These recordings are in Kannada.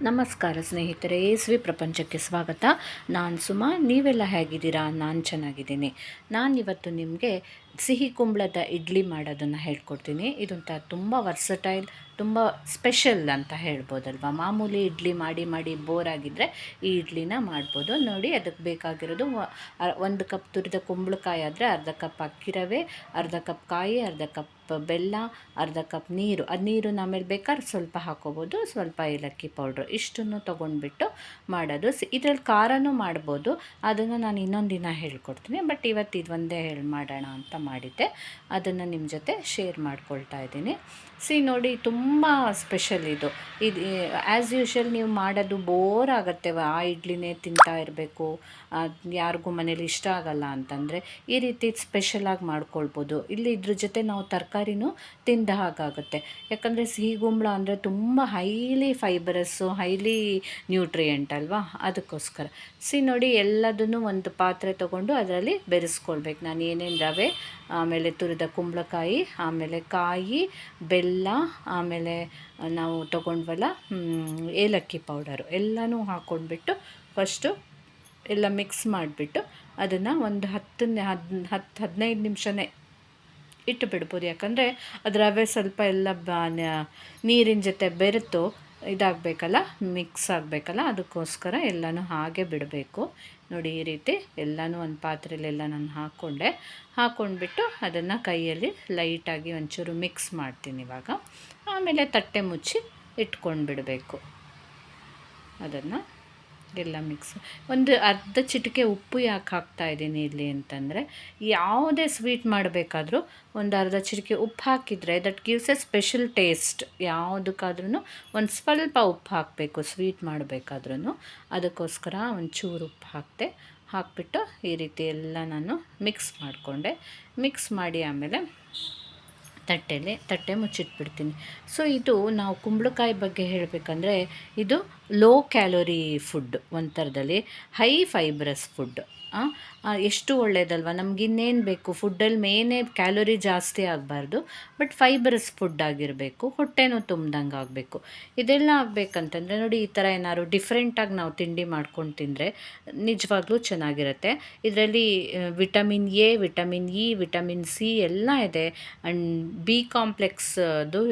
ನಮಸ್ಕಾರ ಸ್ನೇಹಿತರೆ ಎಸ್ವಿ ಪ್ರಪಂಚಕ್ಕೆ ಸ್ವಾಗತ. ನಾನು ಸುಮಾ ನೀವೆಲ್ಲ ಹೇಗಿದ್ದೀರಾ? ನಾನು ಚೆನ್ನಾಗಿದ್ದೀನಿ. ನಾನಿವತ್ತು ನಿಮಗೆ ಸಿಹಿ ಕುಂಬಳದ ಇಡ್ಲಿ ಮಾಡೋದನ್ನು ಹೇಳ್ಕೊಡ್ತೀನಿ. ಇದೊಂಥರ ತುಂಬ ವರ್ಸಟೈಲ್ ತುಂಬ ಸ್ಪೆಷಲ್ ಅಂತ ಹೇಳ್ಬೋದಲ್ವಾ? ಮಾಮೂಲಿ ಇಡ್ಲಿ ಮಾಡಿ ಮಾಡಿ ಬೋರ್ ಆಗಿದ್ದರೆ ಈ ಇಡ್ಲಿನ ಮಾಡ್ಬೋದು. ನೋಡಿ, ಅದಕ್ಕೆ ಬೇಕಾಗಿರೋದು ಒಂದು ಕಪ್ ತುರಿದ ಕುಂಬಳಕಾಯಿ ಆದರೆ ಅರ್ಧ ಕಪ್ ಅಕ್ಕಿ ರವೆ, ಅರ್ಧ ಕಪ್ ಕಾಯಿ, ಅರ್ಧ ಕಪ್ ಬೆಲ್ಲ, ಅರ್ಧ ಕಪ್ ನೀರು. ಅದು ನೀರು ಆಮೇಲೆ ಬೇಕಾದ್ರೆ ಸ್ವಲ್ಪ ಹಾಕೋಬೋದು, ಸ್ವಲ್ಪ ಏಲಕ್ಕಿ ಪೌಡ್ರು. ಇಷ್ಟನ್ನು ತೊಗೊಂಡ್ಬಿಟ್ಟು ಮಾಡೋದು. ಇದ್ರಲ್ಲಿ ಖಾರನೂ ಮಾಡ್ಬೋದು. ಅದನ್ನು ನಾನು ಇನ್ನೊಂದು ದಿನ ಹೇಳ್ಕೊಡ್ತೀನಿ. ಬಟ್ ಇವತ್ತು ಇದು ಒಂದೇ ಹೇಳಿ ಮಾಡೋಣ ಅಂತ ಮಾಡಿದ್ದೆ. ಅದನ್ನು ನಿಮ್ಮ ಜೊತೆ ಶೇರ್ ಮಾಡ್ಕೊಳ್ತಾ ಇದ್ದೀನಿ. ಸಿ ನೋಡಿ, ತುಂಬ ಸ್ಪೆಷಲ್ ಇದು. ಇದು ಆ್ಯಸ್ ಯೂಶ್ವಲ್ ನೀವು ಮಾಡೋದು ಬೋರ್ ಆಗುತ್ತೆ. ಆ ಇಡ್ಲಿನೇ ತಿಂತಾ ಇರಬೇಕು. ಯಾರಿಗೂ ಮನೇಲಿ ಇಷ್ಟ ಆಗಲ್ಲ ಅಂತಂದರೆ ಈ ರೀತಿ ಸ್ಪೆಷಲಾಗಿ ಮಾಡ್ಕೊಳ್ಬೋದು. ಇಲ್ಲಿ ಇದ್ರ ಜೊತೆ ನಾವು ತರಕಾರಿನೂ ತಿಂದ ಹಾಗಾಗುತ್ತೆ. ಯಾಕಂದರೆ ಸಿಹಿ ಗುಂಬಳ ಅಂದರೆ ತುಂಬ ಹೈಲಿ ಫೈಬರಸ್ಸು ಹೈಲಿ ನ್ಯೂಟ್ರಿಯೆಂಟ್ ಅಲ್ವಾ? ಅದಕ್ಕೋಸ್ಕರ. ಸಿ ನೋಡಿ, ಎಲ್ಲದನ್ನು ಒಂದು ಪಾತ್ರೆ ತಗೊಂಡು ಅದರಲ್ಲಿ ಬೆರೆಸ್ಕೊಳ್ಬೇಕು. ನಾನು ಏನೇನು ರವೆ ಆಮೇಲೆ ತುರಿದ ಕುಂಬಳಕಾಯಿ, ಆಮೇಲೆ ಕಾಯಿ, ಬೆಲ್ಲ, ಆಮೇಲೆ ನಾವು ತಗೊಂಡ್ವಲ್ಲ ಏಲಕ್ಕಿ ಪೌಡರು ಎಲ್ಲನೂ ಹಾಕ್ಕೊಂಡ್ಬಿಟ್ಟು ಫಸ್ಟು ಎಲ್ಲ ಮಿಕ್ಸ್ ಮಾಡಿಬಿಟ್ಟು ಅದನ್ನು ಒಂದು ಹತ್ತು ಹದ್ ಹತ್ತು ಹದಿನೈದು ನಿಮಿಷನೇ ಇಟ್ಟು ಬಿಡ್ಬೋದು ಯಾಕಂದರೆ ಅದು ರವೆ ಸ್ವಲ್ಪ ಎಲ್ಲ ಬ ನೀರಿನ ಜೊತೆ ಬೆರೆತು ಇದಾಗಬೇಕಲ್ಲ ಮಿಕ್ಸ್ ಆಗಬೇಕಲ್ಲ, ಅದಕ್ಕೋಸ್ಕರ ಎಲ್ಲನೂ ಹಾಗೆ ಬಿಡಬೇಕು. ನೋಡಿ, ಈ ರೀತಿ ಎಲ್ಲನೂ ಒಂದು ಪಾತ್ರೆಲೆಲ್ಲ ನಾನು ಹಾಕ್ಕೊಂಡೆ. ಹಾಕ್ಕೊಂಡ್ಬಿಟ್ಟು ಅದನ್ನು ಕೈಯಲ್ಲಿ ಲೈಟಾಗಿ ಒಂಚೂರು ಮಿಕ್ಸ್ ಮಾಡ್ತೀನಿ ಇವಾಗ. ಆಮೇಲೆ ತಟ್ಟೆ ಮುಚ್ಚಿ ಇಟ್ಕೊಂಡು ಬಿಡಬೇಕು ಅದನ್ನು ಎಲ್ಲ ಮಿಕ್ಸ್ ಒಂದು ಅರ್ಧ ಚಿಟಿಕೆ ಉಪ್ಪು ಯಾಕೆ ಹಾಕ್ತಾ ಇದ್ದೀನಿ ಇಲ್ಲಿ ಅಂತಂದರೆ, ಯಾವುದೇ ಸ್ವೀಟ್ ಮಾಡಬೇಕಾದ್ರೂ ಒಂದು ಅರ್ಧ ಚಿಟಿಕೆ ಉಪ್ಪು ಹಾಕಿದರೆ that gives a special taste ಯಾವುದಕ್ಕಾದ್ರೂ ಒಂದು ಸ್ವಲ್ಪ ಉಪ್ಪು ಹಾಕಬೇಕು ಸ್ವೀಟ್ ಮಾಡಬೇಕಾದ್ರೂ ಅದಕ್ಕೋಸ್ಕರ ಒಂಚೂರು ಉಪ್ಪು ಹಾಕಿದೆ, ಹಾಕ್ಬಿಟ್ಟು ಈ ರೀತಿ ಎಲ್ಲ ನಾನು ಮಿಕ್ಸ್ ಮಾಡಿಕೊಂಡೆ. ಮಿಕ್ಸ್ ಮಾಡಿ ಆಮೇಲೆ ತಟ್ಟೆಯಲ್ಲಿ ತಟ್ಟೆ ಮುಚ್ಚಿಟ್ಬಿಡ್ತೀನಿ. ಸೊ ಇದು ನಾವು ಕುಂಬಳಕಾಯಿ ಬಗ್ಗೆ ಹೇಳಬೇಕಂದ್ರೆ, ಇದು ಲೋ ಕ್ಯಾಲೋರಿ ಫುಡ್ ಒಂಥರದಲ್ಲಿ ಥರದಲ್ಲಿ ಹೈ ಫೈಬ್ರಸ್ ಫುಡ್ ಎಷ್ಟು ಒಳ್ಳೆಯದಲ್ವ ನಮ್ಗೆ ಇನ್ನೇನು ಬೇಕು? ಫುಡ್ಡಲ್ಲಿ ಮೇನೇ ಕ್ಯಾಲೋರಿ ಜಾಸ್ತಿ ಆಗಬಾರ್ದು ಬಟ್ ಫೈಬ್ರಸ್ ಫುಡ್ ಆಗಿರಬೇಕು, ಹೊಟ್ಟೆನೂ ತುಂಬ್ದಂಗೆ ಆಗಬೇಕು. ಇದೆಲ್ಲ ಆಗಬೇಕಂತಂದರೆ ನೋಡಿ, ಈ ಥರ ಏನಾದ್ರು ಡಿಫ್ರೆಂಟಾಗಿ ನಾವು ತಿಂಡಿ ಮಾಡ್ಕೊಂಡು ತಿಂದರೆ ನಿಜವಾಗ್ಲೂ ಚೆನ್ನಾಗಿರುತ್ತೆ. ಇದರಲ್ಲಿ vitamin A vitamin E vitamin C ಎಲ್ಲ ಇದೆ. ಆ್ಯಂಡ್ ಬಿ ಕಾಂಪ್ಲೆಕ್ಸ್ದು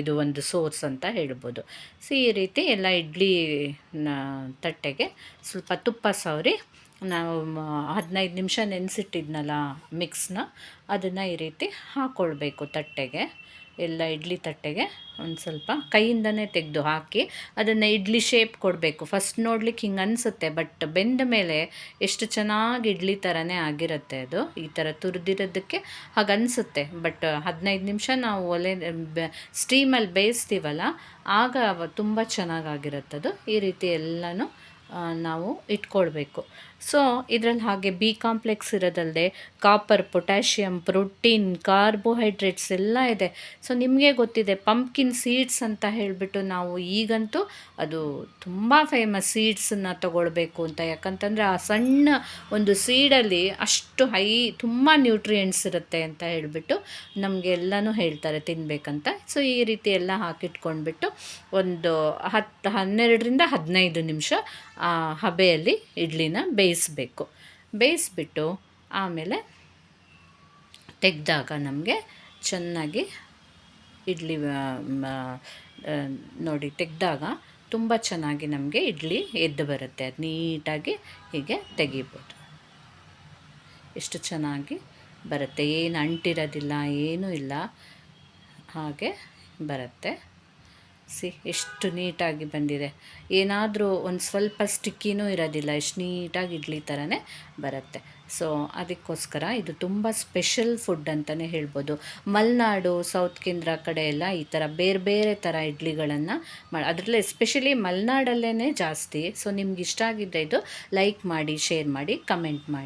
ಇದು ಒಂದು ಸೋರ್ಸ್ ಅಂತ ಹೇಳ್ಬೋದು. ಸಿ ಈ ರೀತಿ ಎಲ್ಲ ಇಡ್ಲಿ ತಟ್ಟೆಗೆ ಸ್ವಲ್ಪ ತುಪ್ಪ ಸವರಿ. ನಾವು ಹದಿನೈದು ನಿಮಿಷ ನೆನೆಸಿಟ್ಟಿದ್ನಲ್ಲ ಮಿಕ್ಸ್ನ ಅದನ್ನು ಈ ರೀತಿ ಹಾಕ್ಕೊಳ್ಬೇಕು ತಟ್ಟೆಗೆ. ಎಲ್ಲ ಇಡ್ಲಿ ತಟ್ಟೆಗೆ ಒಂದು ಸ್ವಲ್ಪ. ಕೈಯಿಂದನೇ ತೆಗೆದು ಹಾಕಿ ಅದನ್ನು ಇಡ್ಲಿ ಶೇಪ್ ಕೊಡಬೇಕು. ಫಸ್ಟ್ ನೋಡ್ಲಿಕ್ಕೆ ಹಿಂಗೆ ಅನಿಸುತ್ತೆ ಬಟ್ ಬೆಂದ ಮೇಲೆ ಎಷ್ಟು ಚೆನ್ನಾಗಿ ಇಡ್ಲಿ ಥರನೇ ಆಗಿರುತ್ತೆ ಅದು. ಈ ಥರ ತುರಿದಿರೋದಕ್ಕೆ ಹಾಗೆ ಅನಿಸುತ್ತೆ. ಬಟ್ ಹದಿನೈದು ನಿಮಿಷ ನಾವು ಒಲೆ ಸ್ಟೀಮಲ್ಲಿ ಬೇಯಿಸ್ತೀವಲ್ಲ, ಆಗ ತುಂಬ ಚೆನ್ನಾಗಾಗಿರುತ್ತದು ಈ ರೀತಿ ಎಲ್ಲನೂ ನಾವು ಇಟ್ಕೊಳ್ಬೇಕು. ಸೊ ಇದರಲ್ಲಿ ಹಾಗೆ ಬಿ ಕಾಂಪ್ಲೆಕ್ಸ್ ಇರೋದಲ್ಲದೆ ಕಾಪರ್ ಪೊಟ್ಯಾಷಿಯಂ ಪ್ರೋಟೀನ್ ಕಾರ್ಬೋಹೈಡ್ರೇಟ್ಸ್ ಎಲ್ಲ ಇದೆ. ಸೊ ನಿಮಗೆ ಗೊತ್ತಿದೆ ಪಂಪ್ಕಿನ್ ಸೀಡ್ಸ್ ಅಂತ ಹೇಳಿಬಿಟ್ಟು ನಾವು ಈಗಂತೂ ಅದು ತುಂಬ ಫೇಮಸ್ ಸೀಡ್ಸನ್ನು ತಗೊಳ್ಬೇಕು ಅಂತ. ಯಾಕಂತಂದರೆ ಆ ಸಣ್ಣ ಒಂದು ಸೀಡಲ್ಲಿ ಅಷ್ಟು ಹೈ ತುಂಬ ನ್ಯೂಟ್ರಿಯೆಂಟ್ಸ್ ಇರುತ್ತೆ ಅಂತ ಹೇಳಿಬಿಟ್ಟು ನಮಗೆಲ್ಲನೂ ಹೇಳ್ತಾರೆ ತಿನ್ನಬೇಕಂತ ಸೊ ಈ ರೀತಿ ಎಲ್ಲ ಹಾಕಿಟ್ಕೊಂಡ್ಬಿಟ್ಟು ಒಂದು ಹತ್ತು, ಹನ್ನೆರಡರಿಂದ ಹದಿನೈದು ನಿಮಿಷ ಹಬೆಯಲ್ಲಿ ಇಡ್ಲಿನ ಬೇಯಿಸಬೇಕು. ಬೇಯಿಸ್ಬಿಟ್ಟು ಆಮೇಲೆ ತೆಗೆದಾಗ ನಮಗೆ ಚೆನ್ನಾಗಿ ಇಡ್ಲಿ ನೋಡಿ ತೆಗೆದಾಗ ತುಂಬ ಚೆನ್ನಾಗಿ ನಮಗೆ ಇಡ್ಲಿ ಎದ್ದು ಬರುತ್ತೆ. ಅದು ನೀಟಾಗಿ ಹೀಗೆ ತೆಗಿಬೋದು. ಎಷ್ಟು ಚೆನ್ನಾಗಿ ಬರುತ್ತೆ. ಏನು ಅಂಟಿರೋದಿಲ್ಲ, ಏನೂ ಇಲ್ಲ, ಹಾಗೆ ಬರುತ್ತೆ. ಸಿ, ಎಷ್ಟು ನೀಟಾಗಿ ಬಂದಿದೆ. ಏನಾದರೂ ಒಂದು ಸ್ವಲ್ಪ ಸ್ಟಿಕ್ಕಿನೂ ಇರೋದಿಲ್ಲ, ಎಷ್ಟು ನೀಟಾಗಿ ಇಡ್ಲಿ ಥರನೇ ಬರುತ್ತೆ. ಸೊ, ಅದಕ್ಕೋಸ್ಕರ ಇದು ತುಂಬ ಸ್ಪೆಷಲ್ ಫುಡ್ ಅಂತಲೇ ಹೇಳ್ಬೋದು. ಮಲೆನಾಡು, ಸೌತ್ ಕೇಂದ್ರ ಕಡೆ ಎಲ್ಲ ಈ ಥರ ಬೇರೆ ಬೇರೆ ಥರ ಇಡ್ಲಿಗಳನ್ನು ಮಾಡಿ ಅದರಲ್ಲೇ ಎಸ್ಪೆಷಲಿ ಮಲೆನಾಡಲ್ಲೇ ಜಾಸ್ತಿ. ಸೊ, ನಿಮ್ಗೆ ಇಷ್ಟ ಆಗಿದ್ದರೆ ಇದು ಲೈಕ್ ಮಾಡಿ ಶೇರ್ ಮಾಡಿ ಕಮೆಂಟ್ ಮಾಡಿ.